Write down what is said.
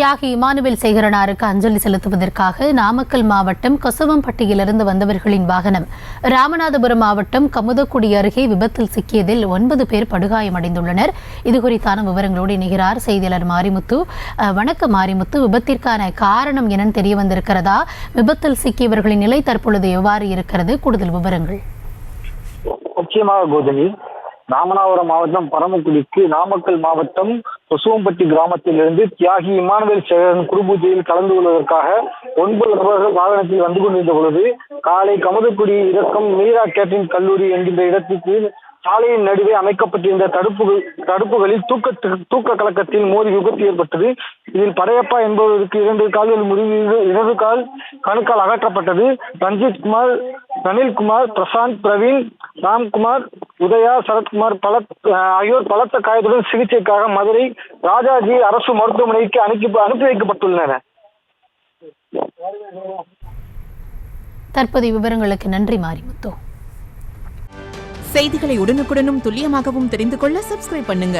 தியாகி இமானுவேல் சேகரனாருக்கு அஞ்சலி செலுத்துவதற்காக நாமக்கல் மாவட்டம் கொசவம்பட்டியிலிருந்து வந்தவர்களின் வாகனம் ராமநாதபுரம் மாவட்டம் கமுதக்குடி அருகே விபத்தில் சிக்கியதில் ஒன்பது பேர் படுகாயமடைந்துள்ளனர். இது குறித்தான விவரங்களோடு இணைகிறார் செய்தியாளர் மாரிமுத்து. வணக்கம் மாரிமுத்து. விபத்திற்கான காரணம் என்னன்னு தெரிய வந்திருக்கிறதா விபத்தில் சிக்கியவர்களின் நிலை தற்பொழுது எவ்வாறு இருக்கிறது? கூடுதல் விவரங்கள். நிச்சயமாக கோதமி ராமநாதபுரம் மாவட்டம் பரமக்குடிக்கு நாமக்கல் மாவட்டம் கொசுவம்பட்டி கிராமத்திலிருந்து தியாகி இமானுவேல் சேகரன் குருபூஜையில் கலந்து கொள்வதற்காக ஒன்பது நபர்கள் வாகனத்தில் வந்து கொண்டிருந்த பொழுது காலை கமதக்குடி இறக்கம் மீரா கேட்டின் கல்லூரி என்கின்ற இடத்துக்கு சாலையின் நடுவே அமைக்கப்பட்டிருந்த தடுப்பு தடுப்புகளில் தூக்க தூக்க கலக்கத்தில் மோதி விபத்து ஏற்பட்டது. இதில் படையப்பா என்பவருக்கு இரண்டு கால்கள் முறிவு இடது கால் கணுக்கால் அகற்றப்பட்டது. ரஞ்சித் குமார் ரணில்குமார் பிரசாந்த் பிரவீன் ராம்குமார் உதயா சரத்குமார் பல ஆகியோர் பலத்த காயத்துடன் சிகிச்சைக்காக மதுரை ராஜாஜி அரசு மருத்துவமனைக்கு அனுப்பி அனுப்பி வைக்கப்பட்டுள்ளனர். தற்போதைய விவரங்களுக்கு நன்றி மாரிமுத்து செய்திகளை உடனுக்குடனும் துல்லியமாகவும் தெரிந்து கொள்ள சப்ஸ்கிரைப் பண்ணுங்க.